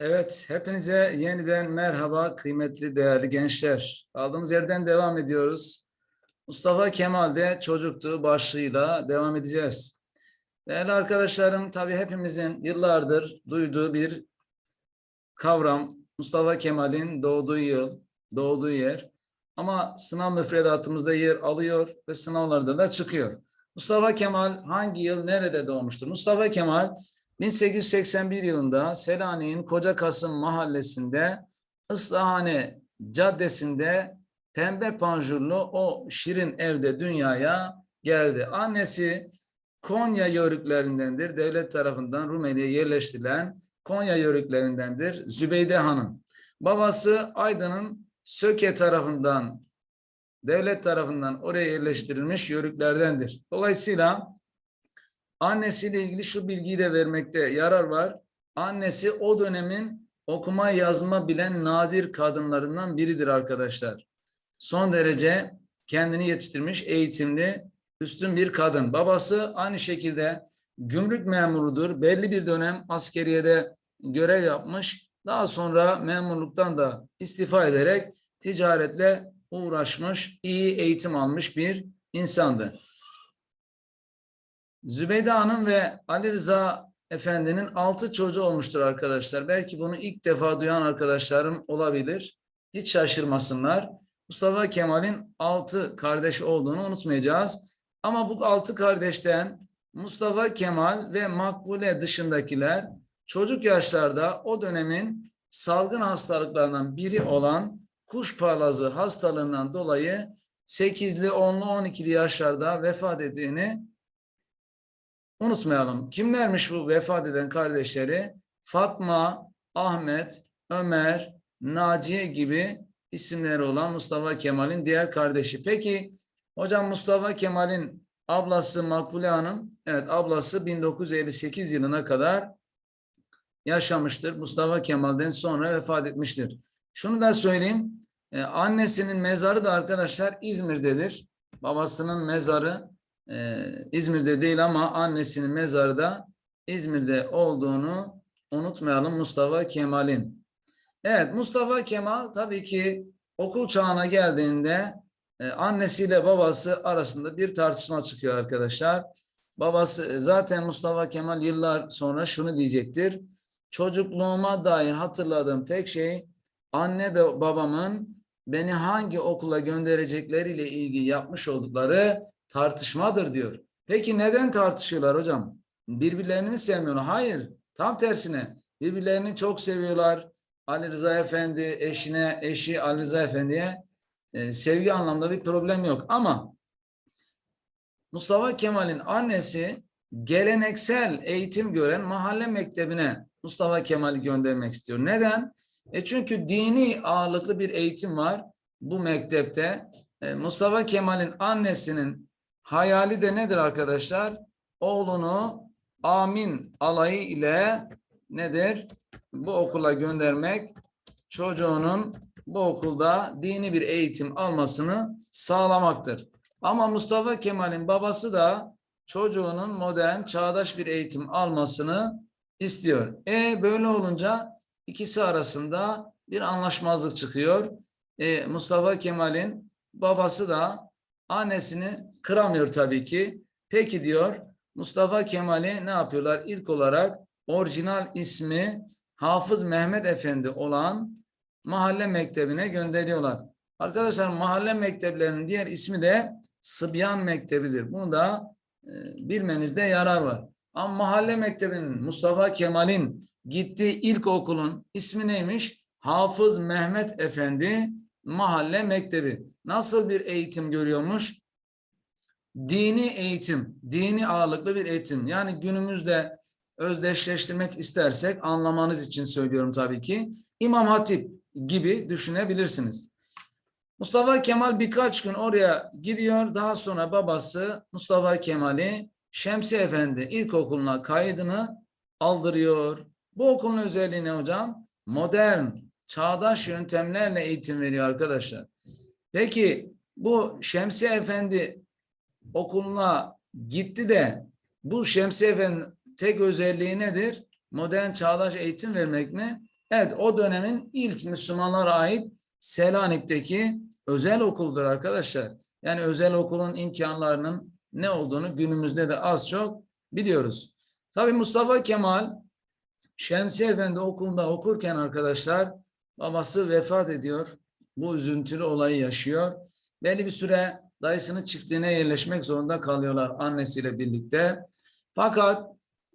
Evet, hepinize yeniden merhaba kıymetli değerli gençler. Aldığımız yerden devam ediyoruz. Mustafa Kemal'de çocuktu başlığıyla devam edeceğiz. Değerli arkadaşlarım, tabii hepimizin yıllardır duyduğu bir kavram Mustafa Kemal'in doğduğu yıl, doğduğu yer. Ama sınav müfredatımızda yer alıyor ve sınavlarda da çıkıyor. Mustafa Kemal hangi yıl nerede doğmuştur? Mustafa Kemal 1881 yılında Selanik'in Koca Kasım mahallesinde Islahane Caddesi'nde pembe panjurlu o şirin evde dünyaya geldi. Annesi Konya yörüklerindendir. Devlet tarafından Rumeli'ye yerleştirilen Konya yörüklerindendir. Zübeyde Hanım. Babası Aydın'ın Söke tarafından devlet tarafından oraya yerleştirilmiş yörüklerdendir. Dolayısıyla annesiyle ilgili şu bilgiyi de vermekte yarar var. Annesi o dönemin okuma yazma bilen nadir kadınlarından biridir arkadaşlar. Son derece kendini yetiştirmiş, eğitimli, üstün bir kadın. Babası aynı şekilde gümrük memurudur. Belli bir dönem askeriyede görev yapmış. Daha sonra memurluktan da istifa ederek ticaretle uğraşmış, iyi eğitim almış bir insandı. Zübeyde Hanım ve Ali Rıza Efendi'nin altı çocuğu olmuştur arkadaşlar. Belki bunu ilk defa duyan arkadaşlarım olabilir. Hiç şaşırmasınlar. Mustafa Kemal'in altı kardeş olduğunu unutmayacağız. Ama bu altı kardeşten Mustafa Kemal ve Makbule dışındakiler çocuk yaşlarda o dönemin salgın hastalıklarından biri olan kuş parlazı hastalığından dolayı 8'li, 10'lu, 12'li yaşlarda vefat ettiğini unutmayalım. Kimlermiş bu vefat eden kardeşleri? Fatma, Ahmet, Ömer, Naciye gibi isimleri olan Mustafa Kemal'in diğer kardeşi. Peki hocam Mustafa Kemal'in ablası Makbule Hanım, evet ablası 1958 yılına kadar yaşamıştır. Mustafa Kemal'den sonra vefat etmiştir. Şunu da söyleyeyim. Ee, annesinin mezarı da arkadaşlar İzmir'dedir. Babasının mezarı e, İzmir'de değil ama annesinin mezarı da İzmir'de olduğunu unutmayalım Mustafa Kemal'in. Evet Mustafa Kemal tabii ki okul çağına geldiğinde e, annesiyle babası arasında bir tartışma çıkıyor arkadaşlar. Babası e, zaten Mustafa Kemal yıllar sonra şunu diyecektir. Çocukluğuma dair hatırladığım tek şey anne ve babamın beni hangi okula gönderecekleriyle ilgili yapmış oldukları tartışmadır diyor. Peki neden tartışıyorlar hocam? Birbirlerini mi sevmiyorlar? Hayır. Tam tersine. Birbirlerini çok seviyorlar. Ali Rıza Efendi eşine, eşi Ali Rıza Efendi'ye e, sevgi anlamda bir problem yok. Ama Mustafa Kemal'in annesi geleneksel eğitim gören mahalle mektebine Mustafa Kemal'i göndermek istiyor. Neden? E çünkü dini ağırlıklı bir eğitim var bu mektepte. E, Mustafa Kemal'in annesinin hayali de nedir arkadaşlar? Oğlunu amin alayı ile nedir? Bu okula göndermek çocuğunun bu okulda dini bir eğitim almasını sağlamaktır. Ama Mustafa Kemal'in babası da çocuğunun modern, çağdaş bir eğitim almasını istiyor. E böyle olunca ikisi arasında bir anlaşmazlık çıkıyor. E, Mustafa Kemal'in babası da annesini kıramıyor tabii ki. Peki diyor Mustafa Kemal'i ne yapıyorlar? İlk olarak orijinal ismi Hafız Mehmet Efendi olan mahalle mektebine gönderiyorlar. Arkadaşlar mahalle mekteplerinin diğer ismi de Sıbyan Mektebidir. Bunu da e, bilmenizde yarar var. Ama mahalle mektebinin Mustafa Kemal'in gittiği ilk okulun ismi neymiş? Hafız Mehmet Efendi Mahalle Mektebi. Nasıl bir eğitim görüyormuş? Dini eğitim, dini ağırlıklı bir eğitim. Yani günümüzde özdeşleştirmek istersek anlamanız için söylüyorum tabii ki. İmam Hatip gibi düşünebilirsiniz. Mustafa Kemal birkaç gün oraya gidiyor. Daha sonra babası Mustafa Kemal'i Şemsi Efendi İlkokulu'na kaydını aldırıyor. Bu okulun özelliği ne hocam? Modern, çağdaş yöntemlerle eğitim veriyor arkadaşlar. Peki bu Şemsi Efendi okuluna gitti de bu Şemsi Efendi tek özelliği nedir? Modern çağdaş eğitim vermek mi? Evet o dönemin ilk Müslümanlara ait Selanik'teki özel okuldur arkadaşlar. Yani özel okulun imkanlarının ne olduğunu günümüzde de az çok biliyoruz. Tabii Mustafa Kemal Şemsi Efendi okulunda okurken arkadaşlar babası vefat ediyor. Bu üzüntülü olayı yaşıyor. Belli bir süre dayısının çiftliğine yerleşmek zorunda kalıyorlar annesiyle birlikte. Fakat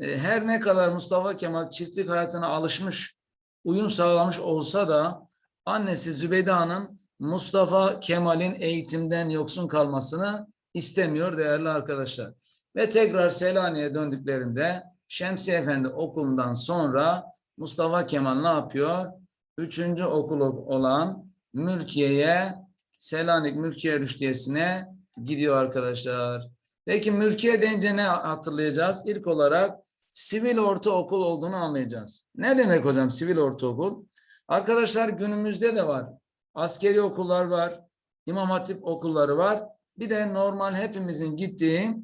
e, her ne kadar Mustafa Kemal çiftlik hayatına alışmış, uyum sağlamış olsa da annesi Zübeyde Hanım Mustafa Kemal'in eğitimden yoksun kalmasını istemiyor değerli arkadaşlar. Ve tekrar Selanik'e döndüklerinde Şemsi Efendi okulundan sonra Mustafa Kemal ne yapıyor? Üçüncü okul olan Mülkiye'ye, Selanik Mülkiye Rüştiyesi'ne gidiyor arkadaşlar. Peki Mülkiye deyince ne hatırlayacağız? İlk olarak sivil ortaokul olduğunu anlayacağız. Ne demek hocam sivil ortaokul? Arkadaşlar günümüzde de var. Askeri okullar var. İmam Hatip okulları var. Bir de normal hepimizin gittiği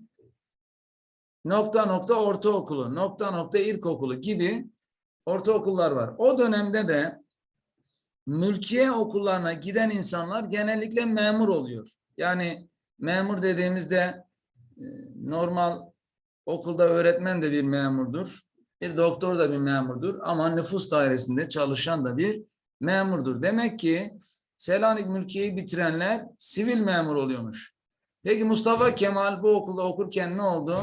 nokta nokta ortaokulu, nokta nokta ilkokulu gibi ortaokullar var. O dönemde de mülkiye okullarına giden insanlar genellikle memur oluyor. Yani memur dediğimizde e, normal okulda öğretmen de bir memurdur. Bir doktor da bir memurdur ama nüfus dairesinde çalışan da bir memurdur. Demek ki Selanik mülkiyeyi bitirenler sivil memur oluyormuş. Peki Mustafa Kemal bu okulda okurken ne oldu?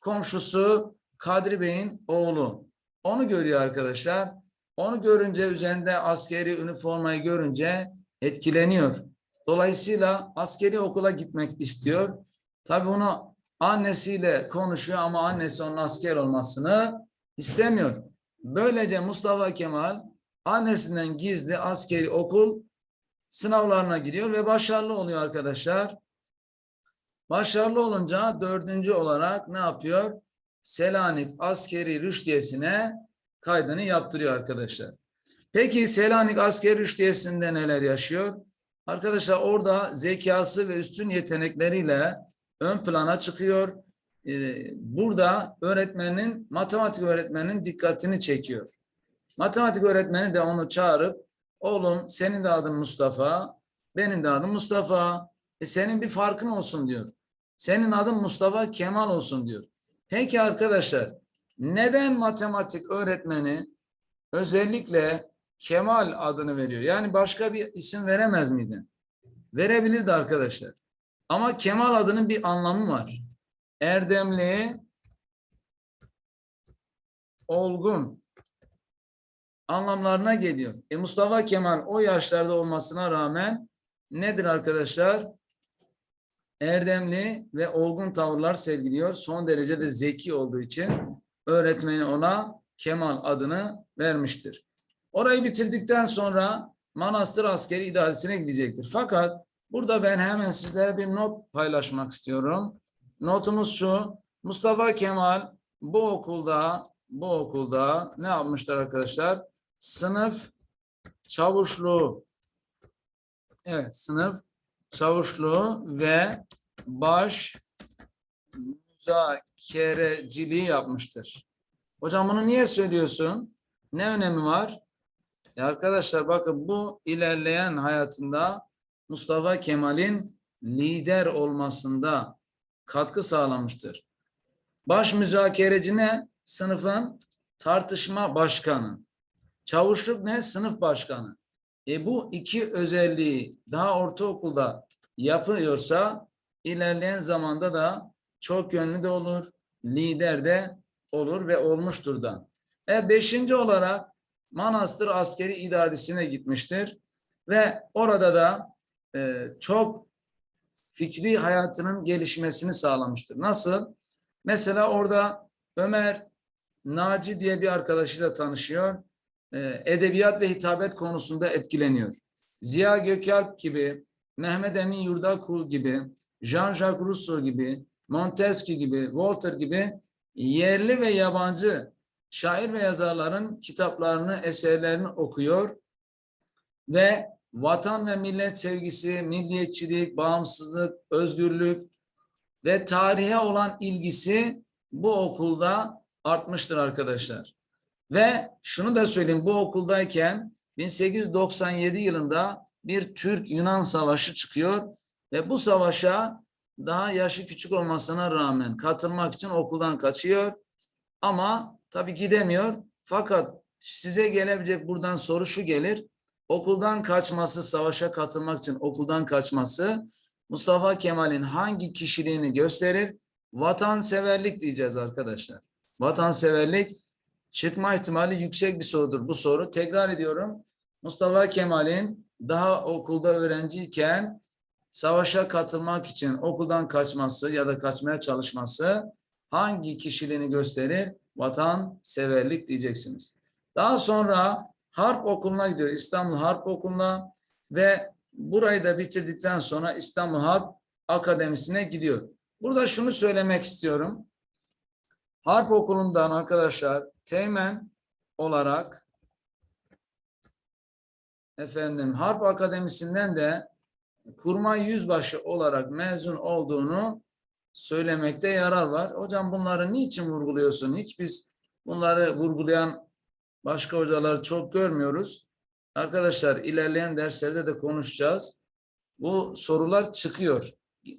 Komşusu Kadri Bey'in oğlu. Onu görüyor arkadaşlar. Onu görünce üzerinde askeri üniformayı görünce etkileniyor. Dolayısıyla askeri okula gitmek istiyor. Tabii bunu annesiyle konuşuyor ama annesi onun asker olmasını istemiyor. Böylece Mustafa Kemal annesinden gizli askeri okul sınavlarına giriyor ve başarılı oluyor arkadaşlar. Başarılı olunca dördüncü olarak ne yapıyor? Selanik Askeri Rüştiyesi'ne kaydını yaptırıyor arkadaşlar. Peki Selanik Askeri Rüştiyesi'nde neler yaşıyor? Arkadaşlar orada zekası ve üstün yetenekleriyle ön plana çıkıyor. Ee, burada öğretmenin, matematik öğretmeninin dikkatini çekiyor. Matematik öğretmeni de onu çağırıp oğlum senin de adın Mustafa, benim de adım Mustafa. E senin bir farkın olsun diyor. Senin adın Mustafa Kemal olsun diyor. Peki arkadaşlar neden matematik öğretmeni özellikle Kemal adını veriyor? Yani başka bir isim veremez miydi? Verebilirdi arkadaşlar. Ama Kemal adının bir anlamı var. Erdemli, olgun anlamlarına geliyor. E Mustafa Kemal o yaşlarda olmasına rağmen nedir arkadaşlar? Erdemli ve olgun tavırlar sergiliyor. Son derece de zeki olduğu için öğretmeni ona Kemal adını vermiştir. Orayı bitirdikten sonra Manastır Askeri İdaresi'ne gidecektir. Fakat burada ben hemen sizlere bir not paylaşmak istiyorum. Notumuz şu. Mustafa Kemal bu okulda bu okulda ne yapmışlar arkadaşlar? Sınıf çavuşluğu Evet, sınıf çavuşluğu ve baş müzakereciliği yapmıştır. Hocam bunu niye söylüyorsun? Ne önemi var? Ya arkadaşlar bakın bu ilerleyen hayatında Mustafa Kemal'in lider olmasında katkı sağlamıştır. Baş müzakereci ne? Sınıfın tartışma başkanı. Çavuşluk ne? Sınıf başkanı. E bu iki özelliği daha ortaokulda yapıyorsa ilerleyen zamanda da çok yönlü de olur, lider de olur ve olmuştur da. E beşinci olarak Manastır Askeri İdaresi'ne gitmiştir ve orada da e, çok fikri hayatının gelişmesini sağlamıştır. Nasıl? Mesela orada Ömer Naci diye bir arkadaşıyla tanışıyor e, edebiyat ve hitabet konusunda etkileniyor. Ziya Gökalp gibi, Mehmet Emin Yurdakul gibi, Jean-Jacques Rousseau gibi, Montesquieu gibi, Voltaire gibi yerli ve yabancı şair ve yazarların kitaplarını, eserlerini okuyor ve vatan ve millet sevgisi, milliyetçilik, bağımsızlık, özgürlük ve tarihe olan ilgisi bu okulda artmıştır arkadaşlar. Ve şunu da söyleyeyim bu okuldayken 1897 yılında bir Türk-Yunan savaşı çıkıyor ve bu savaşa daha yaşı küçük olmasına rağmen katılmak için okuldan kaçıyor. Ama tabii gidemiyor. Fakat size gelebilecek buradan soru şu gelir. Okuldan kaçması, savaşa katılmak için okuldan kaçması Mustafa Kemal'in hangi kişiliğini gösterir? Vatanseverlik diyeceğiz arkadaşlar. Vatanseverlik çıkma ihtimali yüksek bir sorudur bu soru. Tekrar ediyorum. Mustafa Kemal'in daha okulda öğrenciyken savaşa katılmak için okuldan kaçması ya da kaçmaya çalışması hangi kişiliğini gösterir? Vatanseverlik diyeceksiniz. Daha sonra Harp Okulu'na gidiyor. İstanbul Harp Okulu'na ve burayı da bitirdikten sonra İstanbul Harp Akademisi'ne gidiyor. Burada şunu söylemek istiyorum. Harp Okulu'ndan arkadaşlar teğmen olarak efendim Harp Akademisi'nden de kurmay yüzbaşı olarak mezun olduğunu söylemekte yarar var. Hocam bunları niçin vurguluyorsun? Hiç biz bunları vurgulayan başka hocaları çok görmüyoruz. Arkadaşlar ilerleyen derslerde de konuşacağız. Bu sorular çıkıyor.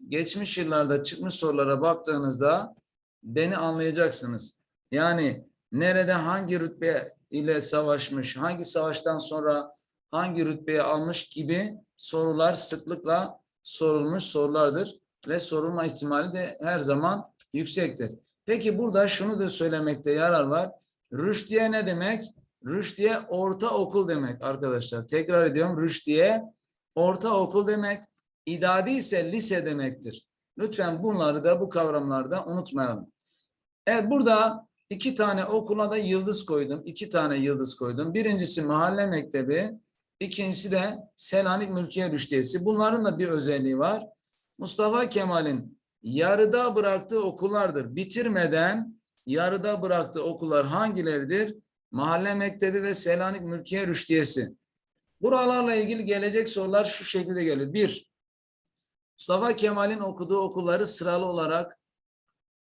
Geçmiş yıllarda çıkmış sorulara baktığınızda beni anlayacaksınız. Yani nerede hangi rütbe ile savaşmış, hangi savaştan sonra hangi rütbeyi almış gibi sorular sıklıkla sorulmuş sorulardır ve sorulma ihtimali de her zaman yüksektir. Peki burada şunu da söylemekte yarar var. Rüşdiye ne demek? Rüşdiye ortaokul demek arkadaşlar. Tekrar ediyorum. Rüşdiye ortaokul demek. İdadi ise lise demektir. Lütfen bunları da bu kavramları da unutmayalım. Evet burada iki tane okula da yıldız koydum. İki tane yıldız koydum. Birincisi mahalle mektebi. İkincisi de Selanik Mülkiye Rüştiyesi. Bunların da bir özelliği var. Mustafa Kemal'in yarıda bıraktığı okullardır. Bitirmeden yarıda bıraktığı okullar hangileridir? Mahalle Mektebi ve Selanik Mülkiye Rüştiyesi. Buralarla ilgili gelecek sorular şu şekilde gelir. Bir, Mustafa Kemal'in okuduğu okulları sıralı olarak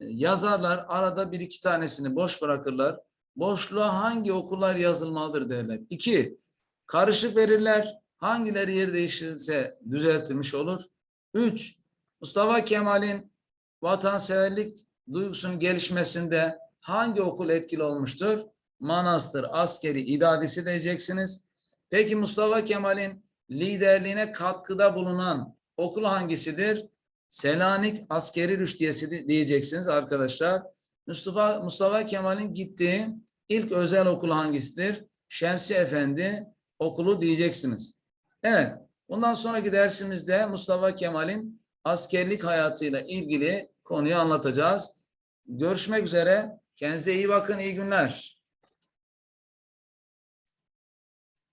e, yazarlar. Arada bir iki tanesini boş bırakırlar. Boşluğa hangi okullar yazılmalıdır derler. İki, karışık verirler. Hangileri yer değiştirilse düzeltilmiş olur. Üç, Mustafa Kemal'in vatanseverlik duygusunun gelişmesinde hangi okul etkili olmuştur? Manastır, askeri, idadisi diyeceksiniz. Peki Mustafa Kemal'in liderliğine katkıda bulunan okul hangisidir? Selanik Askeri Rüştiyesi diyeceksiniz arkadaşlar. Mustafa Mustafa Kemal'in gittiği ilk özel okul hangisidir? Şemsi Efendi okulu diyeceksiniz. Evet. Bundan sonraki dersimizde Mustafa Kemal'in askerlik hayatıyla ilgili konuyu anlatacağız. Görüşmek üzere. Kendinize iyi bakın. İyi günler.